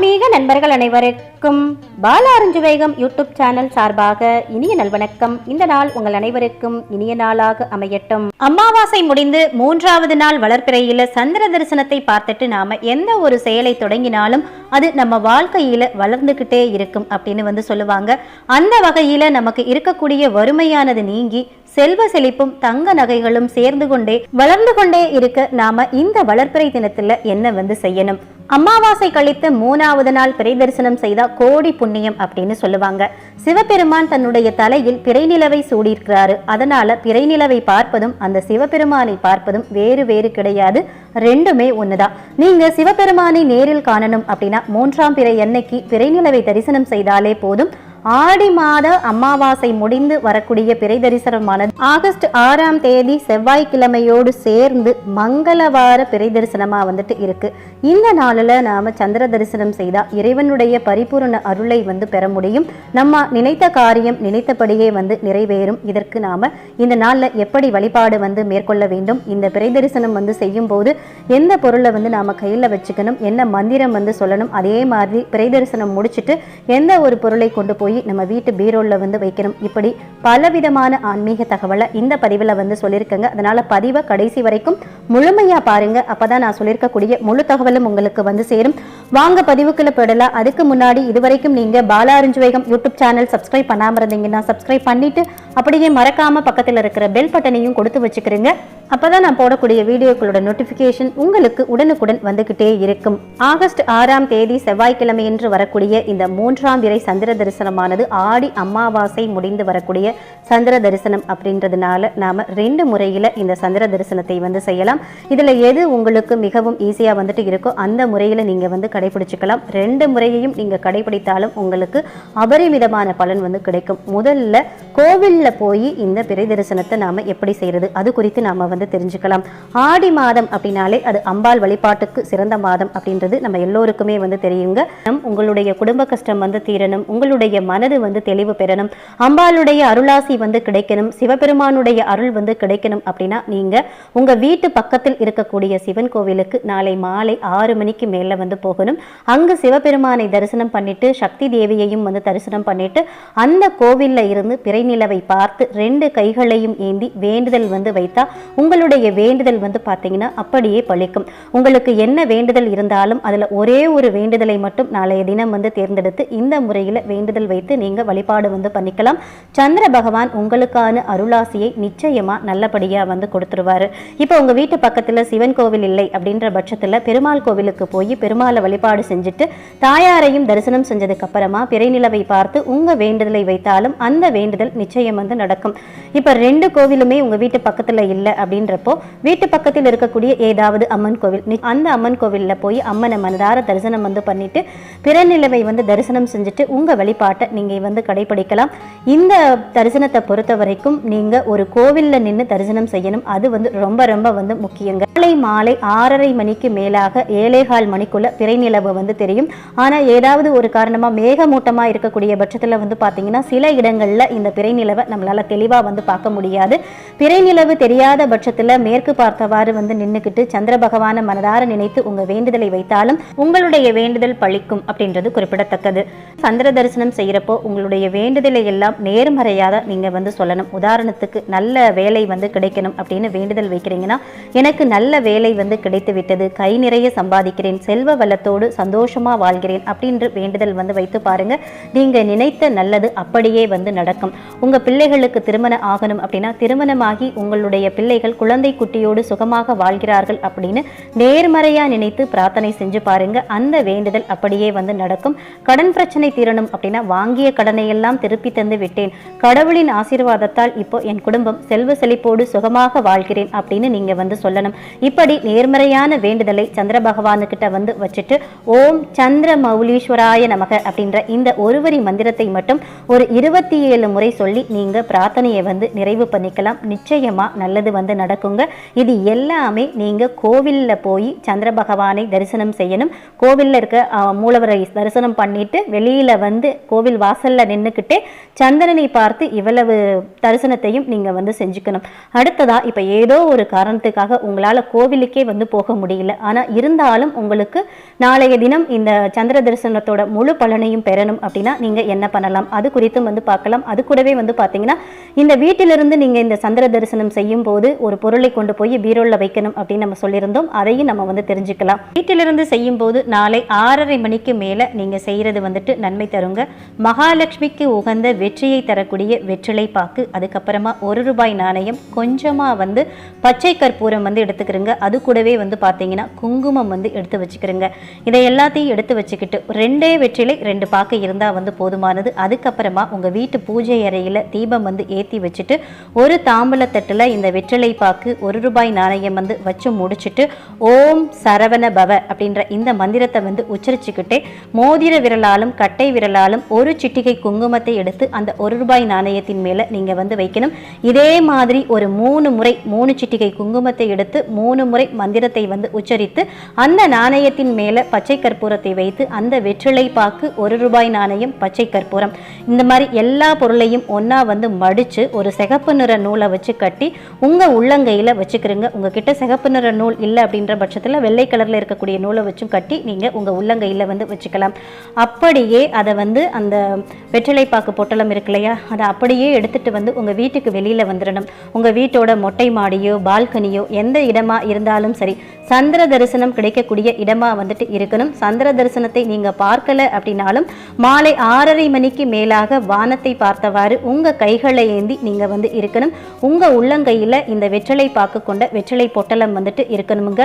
ஆன்மீக நண்பர்கள் அனைவருக்கும் பாலாரஞ்சு வேகம் யூடியூப் சேனல் சார்பாக இனிய நல்வணக்கம். இந்த நாள் உங்கள் அனைவருக்கும் இனிய நாளாக அமையட்டும். அமாவாசை முடிந்து மூன்றாவது நாள் வளர்ப்பிறையில சந்திர தரிசனத்தை பார்த்துட்டு நாம எந்த ஒரு செயலை தொடங்கினாலும் அது நம்ம வாழ்க்கையில வளர்ந்துகிட்டே இருக்கும் அப்படின்னு வந்து சொல்லுவாங்க. அந்த வகையில நமக்கு இருக்கக்கூடிய வறுமையானது நீங்கி செல்வ செழிப்பும் தங்க நகைகளும் சேர்ந்து கொண்டே வளர்ந்து கொண்டே இருக்க நாம இந்த வளர்ப்பிறை தினத்துல என்ன வந்து செய்யணும்? அமாவாசை கழித்து மூணாவது நாள் பிறை தரிசனம் செய்தா கோடி புண்ணியம் அப்படின்னு சொல்லுவாங்க. சிவபெருமான் தன்னுடைய தலையில் பிறை நிலவை சூடியிருக்கிறாரு. அதனால பிறை நிலவை பார்ப்பதும் அந்த சிவபெருமானை பார்ப்பதும் வேறு வேறு கிடையாது. ரெண்டுமே ஒண்ணுதான். நீங்க சிவபெருமானை நேரில் காணணும் அப்படின்னா மூன்றாம் பிறை அன்னைக்கு பிறை நிலவை தரிசனம் செய்தாலே போதும். ஆடி மாத அமாவாசை முடிந்து வரக்கூடிய பிறை தரிசனமானது ஆகஸ்ட் ஆறாம் தேதி செவ்வாய்க்கிழமையோடு சேர்ந்து மங்களவார பிறை தரிசனமா வந்துட்டு இருக்கு. இந்த நாளில் நாம சந்திர தரிசனம் செய்தால் இறைவனுடைய பரிபூரண அருளை வந்து பெற முடியும். நம்ம நினைத்த காரியம் நினைத்தபடியே வந்து நிறைவேறும். இதற்கு நாம இந்த நாளில் எப்படி வழிபாடு வந்து மேற்கொள்ள வேண்டும்? இந்த பிறை தரிசனம் வந்து செய்யும் போது எந்த பொருளை வந்து நாம கையில வச்சுக்கணும்? என்ன மந்திரம் வந்து சொல்லணும்? அதே மாதிரி பிறை தரிசனம் முடிச்சிட்டு எந்த ஒரு பொருளை கொண்டு போய் நம்ம வீட்டு பீரோவில் வந்து வைக்கணும். இப்படி பலவிதமான ஆன்மீக தகவலை இந்த பதிவில் வந்து சொல்லியிருக்கேங்க. அதனால பதிவை கடைசி வரைக்கும் முழுமையா பாருங்க. அப்பதான் நான் சொல்லியிருக்கக்கூடிய முழு தகவலும் உங்களுக்கு வந்து சேரும். வாங்க பதிவுக்குள்ள போயிடலாம். அதுக்கு முன்னாடி இதுவரைக்கும் நீங்க பாலாரஞ்சு வேகம் யூடியூப் சேனல் சப்ஸ்கிரைப் பண்ணாம இருந்தீங்கன்னா சப்ஸ்கிரைப் பண்ணிட்டு அப்படியே மறக்காம பக்கத்தில் இருக்கிற பெல் பட்டனையும் கொடுத்து வச்சுக்கிறீங்க. அப்பதான் நான் போடக்கூடிய வீடியோக்களோட நோட்டிபிகேஷன் உங்களுக்கு உடனுக்குடன் வந்துகிட்டே இருக்கும். ஆகஸ்ட் ஆறாம் தேதி செவ்வாய்க்கிழமை என்று வரக்கூடிய இந்த மூன்றாம் விரை சந்திர தரிசனமானது ஆடி அமாவாசை முடிந்து வரக்கூடிய சந்திர தரிசனம் அப்படின்றதுனால நாம ரெண்டு முறையில இந்த சந்திர தரிசனத்தை வந்து செய்யலாம். இதுல எது உங்களுக்கு மிகவும் ஈஸியா வந்துட்டு இருக்கோ அந்த முறையில நீங்க வந்து கடைபிடிச்சுக்கலாம். ரெண்டு முறையையும் நீங்கள் கடைபிடித்தாலும் உங்களுக்கு அபரிமிதமான பலன் வந்து கிடைக்கும். முதல்ல கோவிலில் போய் இந்த பிறை தரிசனத்தை நாம் எப்படி செய்கிறது அது குறித்து நாம் வந்து தெரிஞ்சுக்கலாம். ஆடி மாதம் அப்படின்னாலே அது அம்பாள் வழிபாட்டுக்கு சிறந்த மாதம் அப்படின்றது நம்ம எல்லோருக்குமே வந்து தெரியுங்க. உங்களுடைய குடும்ப கஷ்டம் வந்து தீரணும். உங்களுடைய மனது வந்து தெளிவு பெறணும். அம்பாளுடைய அருளாசி வந்து கிடைக்கணும். சிவபெருமானுடைய அருள் வந்து கிடைக்கணும் அப்படின்னா நீங்கள் உங்கள் வீட்டு பக்கத்தில் இருக்கக்கூடிய சிவன் கோவிலுக்கு நாளை மாலை ஆறு மணிக்கு மேலே வந்து போகணும். அங்கு சிவபெருமானை தரிசனம் பண்ணிட்டு சக்தி தேவியையும் வந்து தரிசனம் பண்ணிட்டு அந்த கோவிலில் இருந்து பிறைநிலவை பார்த்து ரெண்டு கைகளையும் ஏந்தி வேண்டுதல் வந்து வைத்தா உங்களுடைய வேண்டுதல் வந்து பார்த்தீங்கன்னா அப்படியே பழிக்கும். உங்களுக்கு என்ன வேண்டுதல் இருந்தாலும் அதில் ஒரே ஒரு வேண்டுதலை மட்டும் நாளைய தினம் வந்து தேர்ந்தெடுத்து இந்த முறையில் வேண்டுதல் வைத்து நீங்கள் வழிபாடு வந்து பண்ணிக்கலாம். சந்திர பகவான் உங்களுக்கான அருளாசியை நிச்சயமாக நல்லபடியாக வந்து கொடுத்துருவாரு. இப்போ உங்கள் வீட்டு பக்கத்தில் சிவன் கோவில் இல்லை அப்படின்ற பட்சத்தில் பெருமாள் கோவிலுக்கு போய் பெருமாளை வழி வழிபாடு செஞ்சுட்டு தாயாரையும் தரிசனம் செஞ்சதுக்கு அப்புறமா பிறைநிலவை பார்த்து உங்க வேண்டுதலை வைத்தாலும் அந்த வேண்டுதல் நிச்சயம் வந்து நடக்கும். இப்ப ரெண்டு கோவிலுமே உங்க வீட்டு பக்கத்துல இல்லை அப்படின்றப்போ வீட்டு பக்கத்தில் இருக்கக்கூடிய ஏதாவது அம்மன் கோவில் அந்த அம்மன் கோவில்ல போய் அம்மனை மனதார தரிசனம் வந்து பண்ணிட்டு பிறநிலவை வந்து தரிசனம் செஞ்சுட்டு உங்க வழிபாட்டை நீங்க வந்து கடைபிடிக்கலாம். இந்த தரிசனத்தை பொறுத்த வரைக்கும் நீங்க ஒரு கோவில்ல நின்று தரிசனம் செய்யணும். அது வந்து ரொம்ப ரொம்ப வந்து முக்கியங்க. காலை மாலை ஆறரை மணிக்கு மேலாக ஏழேகால் மணிக்குள்ள பிறைநிலை நிலவு வந்து தெரியும். ஆனால் ஏதாவது ஒரு காரணமாக மேகமூட்டமாக இருக்கக்கூடிய பட்சத்தில் வந்து பார்த்தீங்கன்னா சில இடங்களில் இந்த பிறை நிலவை நம்மளால் தெளிவாக வந்து பார்க்க முடியாது. பிறை நிலவு தெரியாத பட்சத்தில் மேற்கு பார்த்தவாறு வந்து நின்றுக்கிட்டு சந்திர பகவானை மனதார நினைத்து உங்கள் வேண்டுதலை வைத்தாலும் உங்களுடைய வேண்டுதல் பழிக்கும் அப்படின்றது குறிப்பிடத்தக்கது. சந்திர தரிசனம் செய்கிறப்போ உங்களுடைய வேண்டுதலை எல்லாம் நேர்மறையாக நீங்கள் வந்து சொல்லணும். உதாரணத்துக்கு நல்ல வேலை வந்து கிடைக்கணும் அப்படின்னு வேண்டுதல் வைக்கிறீங்கன்னா எனக்கு நல்ல வேலை வந்து கிடைத்து விட்டது கை நிறைய சம்பாதிக்கிறேன் செல்வ வளத்தோடு சந்தோஷமா வாழ்கிறேன் அப்படின்ற வேண்டுதல் வந்து வைத்து பாருங்க. நீங்க நினைத்த நல்லது அப்படியே வந்து நடக்கும். உங்க பிள்ளைகளுக்கு திருமணம் ஆகணும் அப்படின்னா திருமணமாகி உங்களுடைய பிள்ளைகள் குழந்தை குட்டியோடு சுகமாக வாழ்கிறார்கள் அப்படின்னு நேர்மறையா நினைத்து பிரார்த்தனை செஞ்சு பாருங்க. அந்த வேண்டுதல் அப்படியே வந்து நடக்கும். கடன் பிரச்சனை தீரணும் அப்படின்னா வாங்கிய கடனை எல்லாம் திருப்பி தந்து விட்டேன். கடவுளின் ஆசீர்வாதத்தால் இப்போ என் குடும்பம் செல்வ செழிப்போடு சுகமாக வாழ்கிறேன் அப்படின்னு நீங்க வந்து சொல்லணும். இப்படி நேர்மறையான வேண்டுதலை சந்திர பகவானுக்கிட்ட வந்து வச்சுட்டு ஓம் சந்திர மௌலீஸ்வராய நமக அப்படின்ற இந்த ஒருவரி மந்திரத்தை மட்டும் ஒரு இருபத்தி ஏழு முறை சொல்லி நீங்கள் பிரார்த்தனையை வந்து நிறைவு பண்ணிக்கலாம். நிச்சயமாக நல்லது வந்து நடக்குங்க. இது எல்லாமே நீங்கள் கோவிலில் போய் சந்திர பகவானை தரிசனம் செய்யணும். கோவிலில் இருக்க மூலவரை தரிசனம் பண்ணிட்டு வெளியில் வந்து கோவில் வாசலில் நின்றுக்கிட்டே சந்திரனை பார்த்து இவ்வளவு தரிசனத்தையும் நீங்கள் வந்து செஞ்சுக்கணும். அடுத்ததாக இப்போ ஏதோ ஒரு காரணத்துக்காக உங்களால் கோவிலுக்கே வந்து போக முடியல. ஆனால் இருந்தாலும் உங்களுக்கு நான் நாளைய தினம் இந்த சந்திர தரிசனத்தோட முழு பலனையும் பெறணும் அப்படின்னா நீங்கள் என்ன பண்ணலாம்? அது குறித்தும் வந்து பார்க்கலாம். அது கூடவே வந்து பார்த்தீங்கன்னா இந்த வீட்டிலிருந்து நீங்கள் இந்த சந்திர தரிசனம் செய்யும் போது ஒரு பொருளை கொண்டு போய் பீரோலில் வைக்கணும் அப்படின்னு நம்ம சொல்லியிருந்தோம். அதையும் நம்ம வந்து தெரிஞ்சுக்கலாம். வீட்டிலிருந்து செய்யும் போது நாளை ஆறரை மணிக்கு மேலே நீங்கள் செய்கிறது வந்துட்டு நன்மை தருங்க. மகாலட்சுமிக்கு உகந்த வெற்றியை தரக்கூடிய வெற்றிலை பாக்கு அதுக்கப்புறமா ஒரு ரூபாய் நாணயம் கொஞ்சமாக வந்து பச்சை கற்பூரம் வந்து எடுத்துக்கிறோங்க. அது கூடவே வந்து பார்த்தீங்கன்னா குங்குமம் வந்து எடுத்து வச்சுக்கிறோங்க. இதை எல்லாத்தையும் எடுத்து வச்சுக்கிட்டு ரெண்டே வெற்றிலை ரெண்டு பாக்கு இருந்தால் வந்து போதுமானது. அதுக்கப்புறமா உங்கள் வீட்டு பூஜை அறையில் தீபம் வந்து ஏற்றி வச்சுட்டு ஒரு தாம்பலத்தட்டில் இந்த வெற்றிலை பாக்கு ஒரு ரூபாய் நாணயம் வந்து வச்சு முடிச்சுட்டு ஓம் சரவண பவ அப்படின்ற இந்த மந்திரத்தை வந்து உச்சரிச்சுக்கிட்டே மோதிர விரலாலும் கட்டை விரலாலும் ஒரு சிட்டிகை குங்குமத்தை எடுத்து அந்த ஒரு ரூபாய் நாணயத்தின் மேலே நீங்கள் வந்து வைக்கணும். இதே மாதிரி ஒரு மூணு முறை மூணு சிட்டிகை குங்குமத்தை எடுத்து மூணு முறை மந்திரத்தை வந்து உச்சரித்து அந்த நாணயத்தின் மேலே பச்சை கற்பூரத்தை வைத்து அந்த வெற்றிலை பாக்கு ஒரு ரூபாய் நாணயம் பச்சை கற்பூரம். இந்த மாதிரி எல்லா பொருளையும் ஒன்றா வந்து மடித்து ஒரு சிகப்பு நிற நூலை வச்சு கட்டி உங்கள் உள்ளங்கையில் வச்சுக்கிறீங்க. உங்ககிட்ட சிகப்பு நிற நூல் இல்லை அப்படின்ற பட்சத்தில் வெள்ளை கலரில் இருக்கக்கூடிய நூலை வச்சும் கட்டி நீங்கள் உங்கள் உள்ளங்கையில் வந்து வச்சுக்கலாம். அப்படியே அதை வந்து அந்த வெற்றிலை பாக்கு பொட்டலம் இருக்கு இல்லையா? அதை அப்படியே எடுத்துட்டு வந்து உங்கள் வீட்டுக்கு வெளியில் வந்துடணும் உங்கள் வீட்டோட மொட்டை மாடியோ பால்கனியோ எந்த இடமா இருந்தாலும் சரி சந்திர தரிசனம் கிடைக்கக்கூடிய இடமா வந்துட்டு இருக்கணும். சந்திர தரிசனத்தை நீங்கள் பார்க்கல அப்படின்னாலும் மாலை ஆறரை மணிக்கு மேலாக வானத்தை பார்த்தவாறு உங்கள் கைகளை ஏந்தி நீங்கள் வந்து இருக்கணும். உங்கள் உள்ளங்கையில் இந்த வெற்றிலை பார்க்க கொண்ட வெற்றிலை பொட்டலம் வந்துட்டு இருக்கணுமுங்க.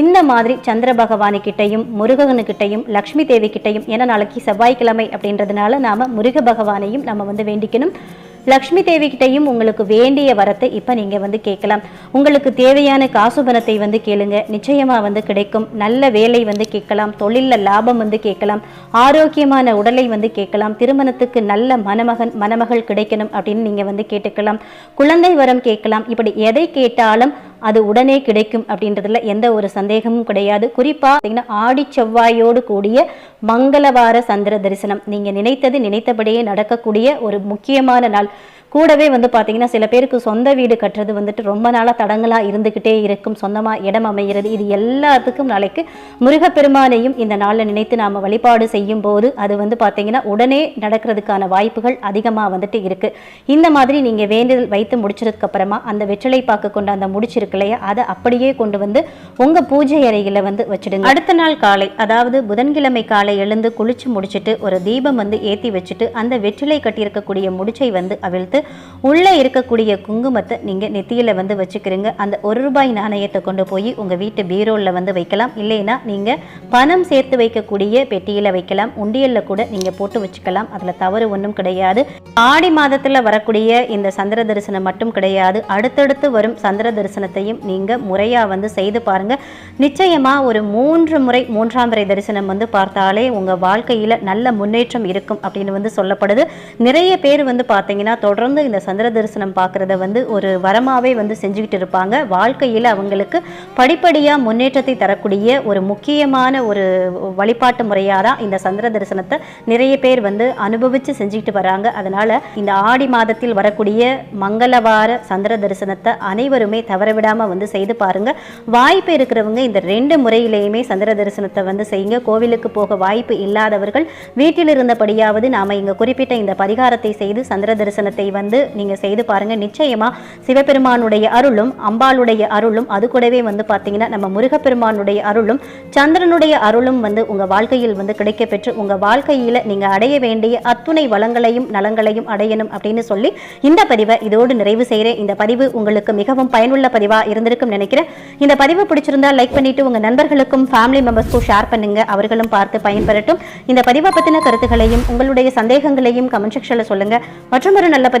இந்த மாதிரி சந்திர பகவானுக்கிட்டையும் முருகனுக்கிட்டையும் லக்ஷ்மி தேவி கிட்டையும் ஏன்னா நாளைக்கு செவ்வாய்க்கிழமை அப்படின்றதுனால நாம முருக பகவானையும் நம்ம வந்து வேண்டிக்கணும். லக்ஷ்மி தேவி கிட்டையும் உங்களுக்கு வேண்டிய வரத்தை இப்போ நீங்கள் வந்து கேட்கலாம். உங்களுக்கு தேவையான காசு பணத்தை வந்து கேளுங்க. நிச்சயமாக வந்து கிடைக்கும். நல்ல வேலை வந்து கேட்கலாம். தொழிலில் லாபம் வந்து கேட்கலாம். ஆரோக்கியமான உடலை வந்து கேட்கலாம். திருமணத்துக்கு நல்ல மணமகன் மணமகள் கிடைக்கணும் அப்படின்னு நீங்கள் வந்து கேட்டுக்கலாம். குழந்தை வரம் கேட்கலாம். இப்படி எதை கேட்டாலும் அது உடனே கிடைக்கும் அப்படின்றதுல எந்த ஒரு சந்தேகமும் கிடையாது. குறிப்பாக பார்த்தீங்கன்னா ஆடி செவ்வாயோடு கூடிய மங்களவார சந்திர தரிசனம். நீங்கள் நினைத்தது நினைத்தபடியே நடக்கக்கூடிய ஒரு முக்கியமான நாள். கூடவே வந்து பார்த்தீங்கன்னா சில பேருக்கு சொந்த வீடு கட்டுறது வந்துட்டு ரொம்ப நாளாக தடங்களாக இருந்துக்கிட்டே இருக்கும். சொந்தமாக இடம் அமைகிறது இது எல்லாத்துக்கும் நாளைக்கு முருகப்பெருமானையும் இந்த நாளில் நினைத்து நாம் வழிபாடு செய்யும் போது அது வந்து பார்த்தீங்கன்னா உடனே நடக்கிறதுக்கான வாய்ப்புகள் அதிகமாக வந்துட்டு இருக்குது இந்த மாதிரி நீங்கள் வேண்டுதல் வைத்து முடிச்சதுக்கப்புறமா அந்த வெற்றிலை பார்க்க கொண்டு அந்த முடிச்சிருக்கு இல்லையா அதை அப்படியே கொண்டு வந்து உங்கள் பூஜை அறையில் வந்து வச்சிடுங்க. அடுத்த நாள் காலை அதாவது புதன்கிழமை காலை எழுந்து குளிச்சு முடிச்சிட்டு ஒரு தீபம் வந்து ஏற்றி வச்சுட்டு அந்த வெற்றிலை கட்டியிருக்கக்கூடிய முடிச்சை வந்து அவிழ்த்து உள்ளே இருக்கக்கூடிய குங்குமத்தை நீங்கள் நெத்தியில் வந்து வச்சுக்கிறீங்க. அந்த ஒரு ரூபாய் நாணயத்தை கொண்டு போய் உங்கள் வீட்டு பீரோவில் வந்து வைக்கலாம். இல்லைன்னா நீங்கள் பணம் சேர்த்து வைக்கக்கூடிய பெட்டியில் வைக்கலாம். உண்டியலில் கூட நீங்கள் போட்டு வச்சுக்கலாம். அதில் தவறு ஒன்றும் கிடையாது. ஆடி மாதத்தில் வரக்கூடிய இந்த சந்திர தரிசனம் மட்டும் கிடையாது. அடுத்தடுத்து வரும் சந்திர தரிசனத்தையும் நீங்கள் முறையாக வந்து செய்து பாருங்க. நிச்சயமாக ஒரு மூன்று முறை மூன்றாம் முறை தரிசனம் வந்து பார்த்தாலே உங்கள் வாழ்க்கையில் நல்ல முன்னேற்றம் இருக்கும் அப்படின்னு வந்து சொல்லப்படுது. நிறைய பேர் வந்து பார்த்தீங்கன்னா தொடர்ந்து இந்த சந்திர தரிசனம் பார்க்குறத வந்து ஒரு வரமாவே வந்து செஞ்சுக்கிட்டு இருப்பாங்க. வாழ்க்கையில் அவங்களுக்கு படிப்படியாக முன்னேற்றத்தை தரக்கூடிய ஒரு முக்கியமான ஒரு வழிபாட்டு முறையாக தான் இந்த சந்திர தரிசனத்தை நிறைய பேர் வந்து அனுபவித்து செஞ்சுக்கிட்டு வராங்க. அதனால் இந்த ஆடி மாதத்தில் வரக்கூடிய மங்களவார சந்திர தரிசனத்தை அனைவருமே தவறவிடாமல் வந்து செய்து பாருங்க. வாய்ப்பு இருக்கிறவங்க இந்த ரெண்டு முறையிலேயுமே சந்திர தரிசனத்தை வந்து செய்யுங்க. கோவிலுக்கு போக வாய்ப்பு இல்லாதவர்கள் வீட்டில் இருந்தபடியாவது நாம் இங்கே குறிப்பிட்ட இந்த பரிகாரத்தை செய்து சந்திர தரிசனத்தை வந்து வந்து நீங்கள் செய்து பாருங்க. நிச்சயமாக சிவபெருமானுடைய அருளும் அம்பாளுடைய அருளும் அது கூடவே வந்து பார்த்தீங்கன்னா நம்ம முருகப்பெருமானுடைய அருளும் சந்திரனுடைய அருளும் வந்து உங்கள் வாழ்க்கையில் வந்து கிடைக்க பெற்று உங்கள் வாழ்க்கையில் நீங்கள் அடைய வேண்டிய அத்துணை வளங்களையும் நலங்களையும் அடையணும் அப்படின்னு சொல்லி இந்த பதிவை இதோடு நிறைவு செய்கிறேன் இந்த பதிவு உங்களுக்கு மிகவும் பயனுள்ள பதிவாக இருந்திருக்கும் நினைக்கிறேன். இந்த பதிவு பிடிச்சிருந்தா லைக் பண்ணிட்டு உங்கள் நண்பர்களுக்கும் ஃபேமிலி மெம்பர்ஸ்க்கும் ஷேர் பண்ணுங்க. அவர்களும் பார்த்து பயன்பெறட்டும். இந்த பதிவை பற்றின கருத்துக்களையும் உங்களுடைய சந்தேகங்களையும் கமெண்ட் செக்ஷனில் சொல்லுங்க. மற்றும் ஒரு நல்ல